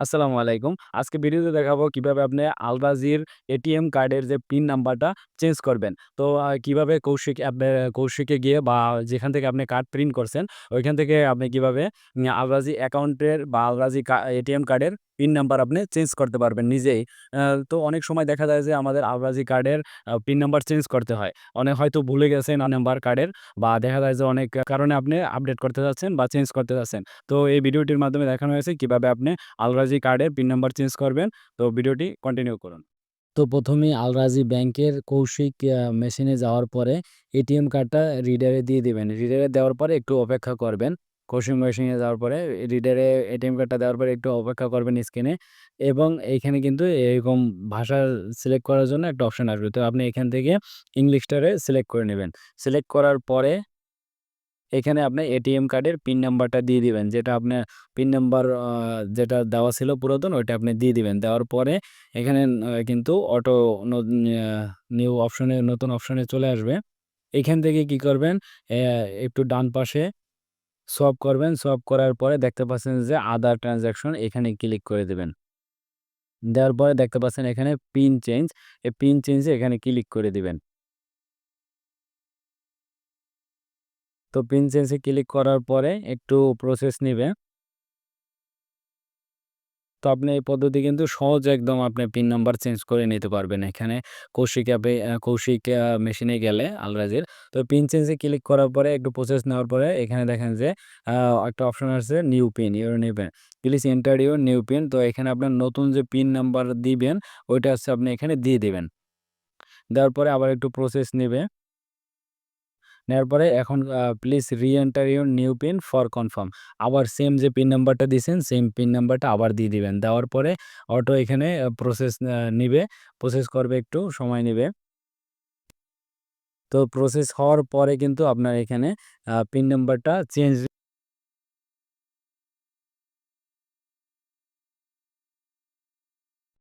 আসসালামু আলাইকুম। আজকে ভিডিওতে দেখাবো কীভাবে আপনি আলবাজির এটিএম কার্ডের যে পিন নাম্বারটা চেঞ্জ করবেন। তো কীভাবে কৌশিক কৌশিকে গিয়ে বা যেখান থেকে আপনি কার্ড প্রিন্ট করছেন, ওইখান থেকে আপনি কীভাবে আলবাজি অ্যাকাউন্টের বা আলবাজি এটিএম কার্ডের পিন নাম্বার আপনি চেঞ্জ করতে পারবেন নিজেই। তো অনেক সময় দেখা যায় যে আমাদের আলবাজি কার্ডের পিন নাম্বার চেঞ্জ করতে হয়। অনেক হয়তো ভুলে গেছেন নাম্বার কার্ডের বা দেখা যায় যে অনেক কারণে আপনি আপডেট করতে চাচ্ছেন বা চেঞ্জ করতে চাচ্ছেন। তো এই ভিডিওটির মাধ্যমে দেখানো হয়েছে কীভাবে আপনি আলরাজি কার্ডের পিন নাম্বার চেঞ্জ করবেন। তো ভিডিওটি কন্টিনিউ করুন। তো প্রথমে আলরাজি ব্যাংকের কৌশিক মেশিনে যাওয়ার পরে এটিএম কার্ডটা রিডারে দিয়ে দিবেন। রিডারে দেওয়ার পরে একটু অপেক্ষা করবেন। কৌশিক মেশিনে যাওয়ার পরে রিডারে এটিএম কার্ডটা দেওয়ার পরে একটু অপেক্ষা করবেন স্ক্রিনে এবং এইখানে কিন্তু এরকম ভাষা সিলেক্ট করার জন্য একটা অপশান আসবে। তো আপনি এখান থেকে ইংলিশটারে সিলেক্ট করে নেবেন সিলেক্ট করার পরে এখানে আপনি এটিএম কার্ডের পিন নাম্বারটা দিয়ে দিবেন। যেটা আপনার পিন নাম্বার যেটা দেওয়া ছিল পুরাতন, ওইটা আপনি দিয়ে দিবেন। দেওয়ার পরে এখানে কিন্তু অটো নিউ অপশনে নতুন অপশনে চলে আসবে। এখান থেকে কি করবেন একটু ডান পাশে সোয়াইপ করবেন। সব করার পরে দেখতে পাচ্ছেন যে আদার ট্রানজ্যাকশন এখানে ক্লিক করে দেবেন দেওয়ার পরে দেখতে পাচ্ছেন এখানে পিন চেঞ্জ। এই পিন চেঞ্জে এখানে ক্লিক করে দিবেন। তো পিন চেঞ্জে ক্লিক করার পরে একটু প্রসেস নিবে। তো আপনি এই পদ্ধতি কিন্তু সহজ একদম আপনি পিন নাম্বার চেঞ্জ করে নিতে পারবেন। এখানে কৌশিক অ্যাপে কৌশিক মেশিনে গেলে আলরাজির। তো পিন চেঞ্জে ক্লিক করার পরে একটু প্রসেস নেওয়ার পরে এখানে দেখেন যে একটা অপশন আসছে new pin, your new pin. Please enter your new pin. তো এখানে আপনার নতুন যে পিন নাম্বার দিবেন ওইটা হচ্ছে আপনি এখানে দিয়ে দেবেন দেওয়ার পরে আবার একটু প্রসেস নিবে। নেওয়ার পরে এখন please re-enter your new pin for confirm. আবার সেম যে পিন নাম্বারটা দিয়েছেন সেম পিন নাম্বারটা আবার দিয়ে দিবেন। দেওয়ার পরে অটো এখানে প্রসেস নিবে। প্রসেস করবে একটু, সময় নেবে তো প্রসেস হওয়ার পরে কিন্তু আপনার এখানে পিন নাম্বারটা চেঞ্জ